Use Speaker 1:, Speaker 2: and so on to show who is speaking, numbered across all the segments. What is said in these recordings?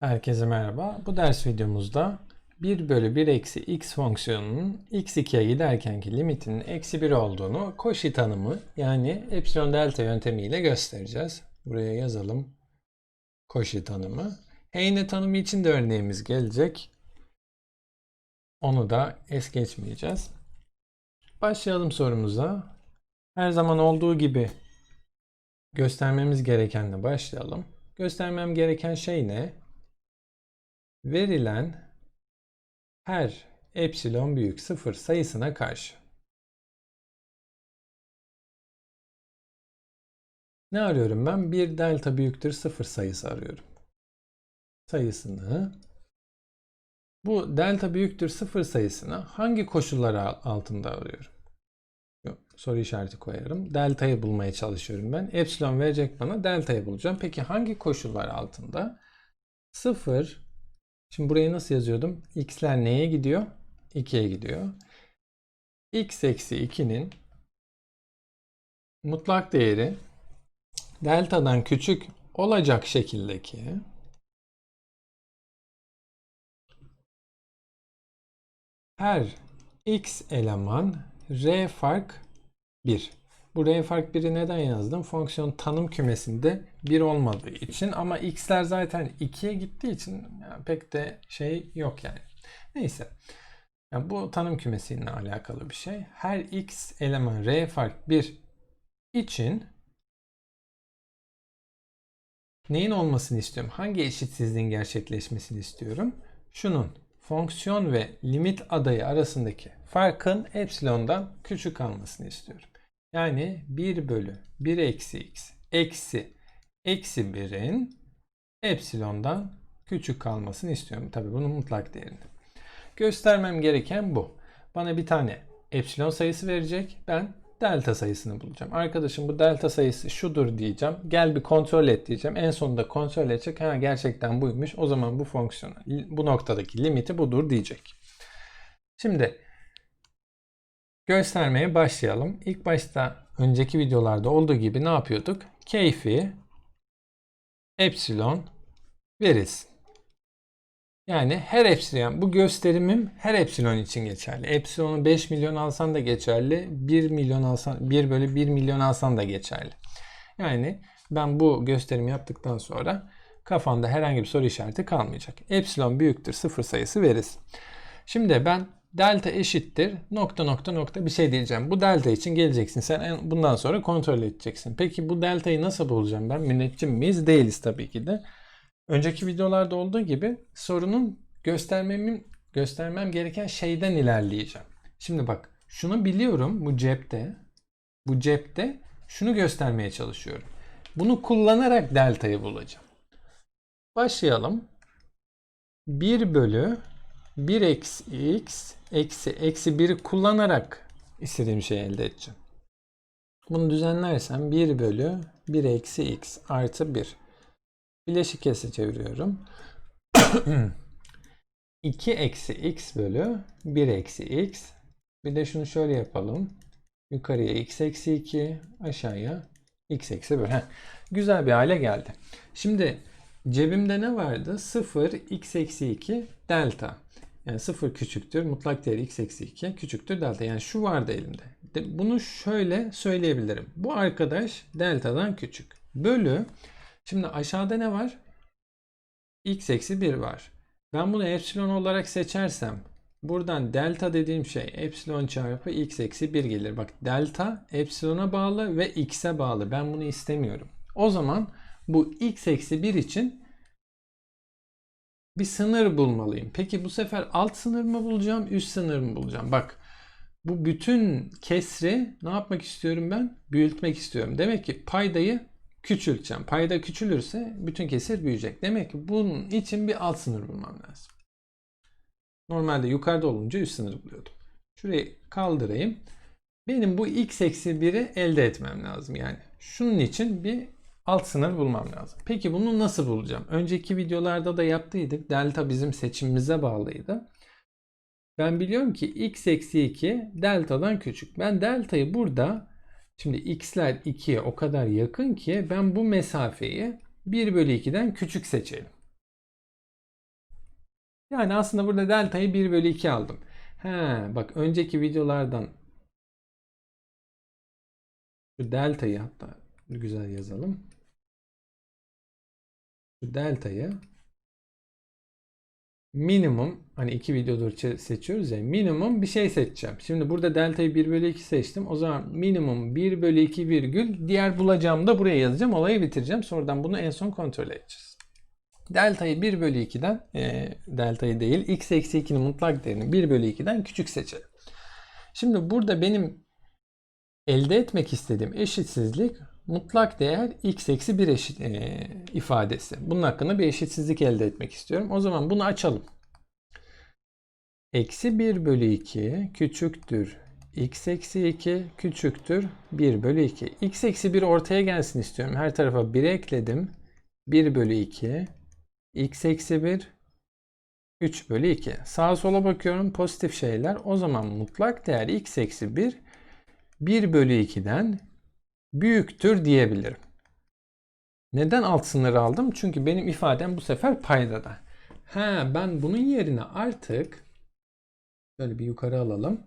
Speaker 1: Herkese merhaba. Bu ders videomuzda 1 bölü 1 eksi x fonksiyonunun x2'ye giderkenki limitinin eksi 1 olduğunu Cauchy tanımı yani epsilon delta yöntemiyle göstereceğiz. Buraya yazalım. Cauchy tanımı. Heine tanımı için de örneğimiz gelecek. Onu da es geçmeyeceğiz. Başlayalım sorumuza. Her zaman olduğu gibi göstermemiz gerekenle başlayalım. Göstermem gereken şey ne? Verilen her epsilon büyük sıfır sayısına karşı. Ne arıyorum ben? Bir delta büyüktür sıfır sayısı arıyorum. Sayısını bu delta büyüktür sıfır sayısını hangi koşullar altında arıyorum? Soru işareti koyarım. Delta'yı bulmaya çalışıyorum ben. Epsilon verecek bana. Delta'yı bulacağım. Peki hangi koşullar altında? 0 Şimdi burayı nasıl yazıyordum? X'ler neye gidiyor? 2'ye gidiyor. X eksi 2'nin mutlak değeri delta'dan küçük olacak şekildeki her x eleman r fark 1. Bu r fark 1'i neden yazdım? Fonksiyon tanım kümesinde 1 olmadığı için ama x'ler zaten 2'ye gittiği için pek de şey yok yani. Neyse. Yani bu tanım kümesiyle alakalı bir şey. Her x eleman r fark 1 için neyin olmasını istiyorum? Hangi eşitsizliğin gerçekleşmesini istiyorum? Şunun fonksiyon ve limit adayı arasındaki farkın epsilondan küçük kalmasını istiyorum. Yani 1 bölü 1 eksi x eksi eksi 1'in epsilondan küçük kalmasını istiyorum. Tabi bunun mutlak değerini. Göstermem gereken bu. Bana bir tane epsilon sayısı verecek. Ben delta sayısını bulacağım. Arkadaşım bu delta sayısı şudur diyeceğim. Gel bir kontrol et diyeceğim. En sonunda kontrol edecek. Ha gerçekten buymuş. O zaman bu fonksiyon bu noktadaki limiti budur diyecek. Şimdi göstermeye başlayalım. İlk başta önceki videolarda olduğu gibi ne yapıyorduk? Keyfi epsilon verilsin. Yani her epsilon, bu gösterimim her epsilon için geçerli. Epsilonu 5 milyon alsan da geçerli, 1 milyon alsan, 1 bölü 1 milyon alsan da geçerli. Yani ben bu gösterimi yaptıktan sonra kafanda herhangi bir soru işareti kalmayacak. Epsilon büyüktür sıfır sayısı verirsin. Şimdi ben delta eşittir nokta nokta nokta bir şey diyeceğim. Bu delta için geleceksin. Sen bundan sonra kontrol edeceksin. Peki bu deltayı nasıl bulacağım ben? Müneccim miyiz? Değiliz tabii ki de. Önceki videolarda olduğu gibi sorunun göstermemin göstermem gereken şeyden ilerleyeceğim. Şimdi bak şunu biliyorum bu cepte. Bu cepte şunu göstermeye çalışıyorum. Bunu kullanarak deltayı bulacağım. Başlayalım. 1 bölü 1 eksi x eksi eksi 1'i kullanarak istediğim şeyi elde edeceğim. Bunu düzenlersem 1 bölü 1 eksi x artı 1. Bileşik kese çeviriyorum. 2 eksi x bölü 1 eksi x. Bir de şunu şöyle yapalım. Yukarıya x eksi 2, aşağıya x eksi 1. Heh. Güzel bir hale geldi. Şimdi cebimde ne vardı? 0, x eksi 2, delta. Yani 0 küçüktür. Mutlak değeri x eksi 2 küçüktür delta. Yani şu vardı elimde. Bunu şöyle söyleyebilirim. Bu arkadaş delta'dan küçük. Bölü. Şimdi aşağıda ne var? x eksi 1 var. Ben bunu epsilon olarak seçersem buradan delta dediğim şey epsilon çarpı x eksi 1 gelir. Bak delta epsilona bağlı ve x'e bağlı. Ben bunu istemiyorum. O zaman bu x eksi 1 için bir sınır bulmalıyım. Peki bu sefer alt sınır mı bulacağım, üst sınır mı bulacağım? Bak bu bütün kesri ne yapmak istiyorum ben? Büyütmek istiyorum. Demek ki paydayı küçülteceğim. Payda küçülürse bütün kesir büyüyecek. Demek ki bunun için bir alt sınır bulmam lazım. Normalde yukarıda olunca üst sınır buluyordum. Şurayı kaldırayım. Benim bu x eksi 1'i elde etmem lazım. Yani şunun için bir alt sınır bulmam lazım. Peki bunu nasıl bulacağım? Önceki videolarda da yaptıydık. Delta bizim seçimimize bağlıydı. Ben biliyorum ki x eksi 2 delta'dan küçük. Ben delta'yı burada şimdi x'ler 2'ye o kadar yakın ki ben bu mesafeyi 1 bölü 2'den küçük seçelim. Yani aslında burada deltayı 1 bölü 2 aldım. He, bak önceki videolardan şu deltayı hatta güzel yazalım. Deltayı minimum hani iki videodur seçiyoruz ya minimum bir şey seçeceğim. Şimdi burada deltayı 1 bölü 2 seçtim. O zaman minimum 1 bölü 2 virgül diğer bulacağımı da buraya yazacağım. Olayı bitireceğim. Sonradan bunu en son kontrol edeceğiz. Deltayı 1 bölü 2'den e, deltayı değil x eksi 2'nin mutlak değerini 1 bölü 2'den küçük seçelim. Şimdi burada benim elde etmek istediğim eşitsizlik mutlak değer x eksi 1 eşit, e, ifadesi. Bunun hakkında bir eşitsizlik elde etmek istiyorum. O zaman bunu açalım. Eksi 1 bölü 2 küçüktür. x eksi 2 küçüktür 1 bölü 2. x eksi 1 ortaya gelsin istiyorum. Her tarafa 1 ekledim. 1 bölü 2 x eksi 1 3 bölü 2. Sağa sola bakıyorum pozitif şeyler. O zaman mutlak değer x eksi 1 1 bölü 2'den büyüktür diyebilirim. Neden alt sınırı aldım? Çünkü benim ifadem bu sefer paydada. Ha ben bunun yerine artık şöyle bir yukarı alalım.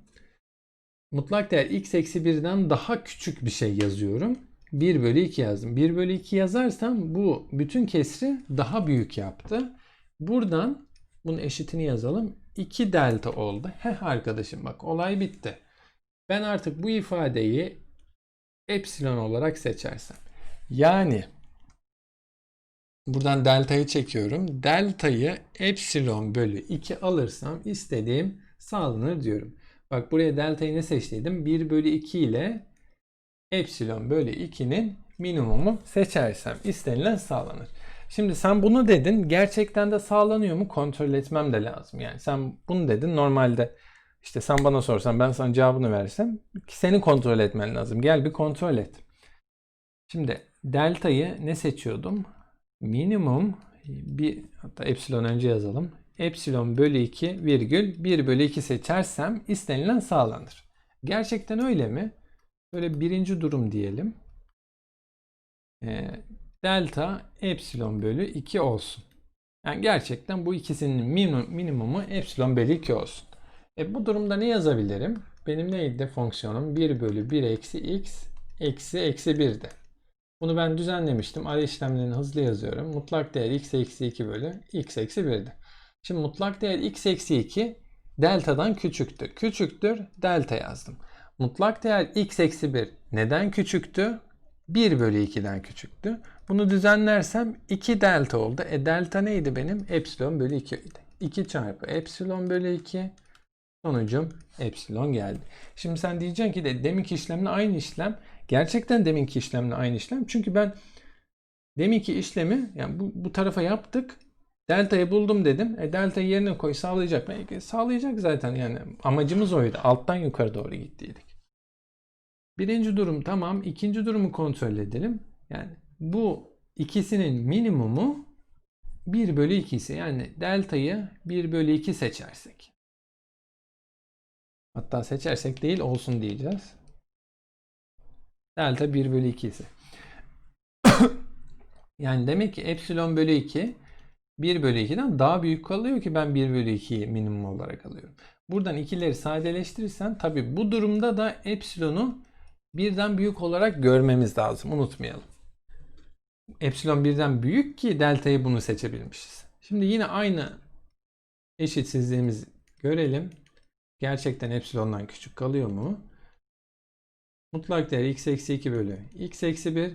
Speaker 1: Mutlak değer x eksi 1'den daha küçük bir şey yazıyorum. 1 bölü 2 yazdım. 1 bölü 2 yazarsam bu bütün kesri daha büyük yaptı. Buradan bunun eşitini yazalım. 2 delta oldu. Heh arkadaşım bak olay bitti. Ben artık bu ifadeyi epsilon olarak seçersem. Yani buradan deltayı çekiyorum. Deltayı epsilon bölü 2 alırsam istediğim sağlanır diyorum. Bak buraya deltayı ne seçtiydim? 1 bölü 2 ile epsilon bölü 2'nin minimumu seçersem istenilen sağlanır. Şimdi sen bunu dedin. Gerçekten de sağlanıyor mu kontrol etmem de lazım. Yani sen bunu dedin. Normalde işte sen bana sorsan ben sana cevabını versem seni kontrol etmen lazım. Gel bir kontrol et. Şimdi deltayı ne seçiyordum? Minimum bir hatta epsilon önce yazalım. Epsilon bölü 2 virgül 1 bölü 2 seçersem istenilen sağlanır. Gerçekten öyle mi? Böyle birinci durum diyelim. E, delta epsilon bölü 2 olsun. Yani gerçekten bu ikisinin minimum, minimumu epsilon bölü 2 olsun. E bu durumda ne yazabilirim? Benim neydi fonksiyonum? 1 bölü 1 eksi x eksi eksi 1'di. Bunu ben düzenlemiştim. Ara işlemlerini hızlı yazıyorum. Mutlak değer x eksi 2 bölü x eksi 1'di. Şimdi mutlak değer x eksi 2 delta'dan küçüktü. Küçüktür delta yazdım. Mutlak değer x eksi 1 neden küçüktü? 1 bölü 2'den küçüktü. Bunu düzenlersem 2 delta oldu. E delta neydi benim? Epsilon bölü 2 idi. 2 çarpı epsilon bölü 2 sonucum epsilon geldi. Şimdi sen diyeceksin ki de deminki işlemle aynı işlem. Gerçekten deminki işlemle aynı işlem. Çünkü ben deminki işlemi yani bu, bu tarafa yaptık. Delta'yı buldum dedim. E delta'yı yerine koy sağlayacak mı? E, sağlayacak zaten yani. Amacımız oydu. Alttan yukarı doğru gittiydik. Birinci durum tamam. İkinci durumu kontrol edelim. Yani bu ikisinin minimumu 1 bölü 2'si. Yani delta'yı 1 bölü 2 seçersek. Hatta seçersek değil olsun diyeceğiz. Delta 1 bölü 2 ise. yani demek ki epsilon bölü 2 1 bölü 2'den daha büyük kalıyor ki ben 1 bölü 2'yi minimum olarak alıyorum. Buradan ikileri sadeleştirirsen tabi bu durumda da epsilonu birden büyük olarak görmemiz lazım. Unutmayalım. Epsilon birden büyük ki delta'yı bunu seçebilmişiz. Şimdi yine aynı eşitsizliğimizi görelim. Gerçekten epsilondan küçük kalıyor mu? Mutlak değer x eksi 2 bölü x eksi 1.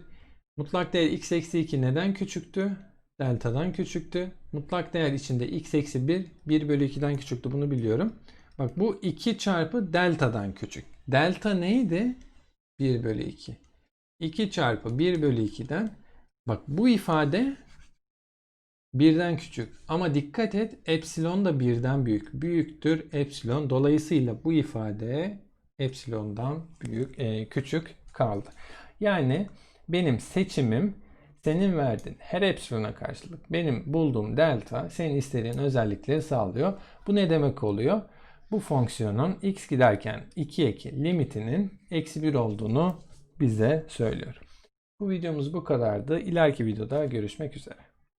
Speaker 1: Mutlak değer x eksi 2 neden küçüktü? Delta'dan küçüktü. Mutlak değer içinde x eksi 1 1 bölü 2'den küçüktü bunu biliyorum. Bak bu 2 çarpı delta'dan küçük. Delta neydi? 1 bölü 2. 2 çarpı 1 bölü 2'den bak bu ifade birden küçük. Ama dikkat et epsilon da birden büyük. Büyüktür epsilon. Dolayısıyla bu ifade epsilondan büyük e, küçük kaldı. Yani benim seçimim senin verdiğin her epsilona karşılık benim bulduğum delta senin istediğin özellikleri sağlıyor. Bu ne demek oluyor? Bu fonksiyonun x giderken 2 eki limitinin eksi 1 olduğunu bize söylüyor. Bu videomuz bu kadardı. İleriki videoda görüşmek üzere.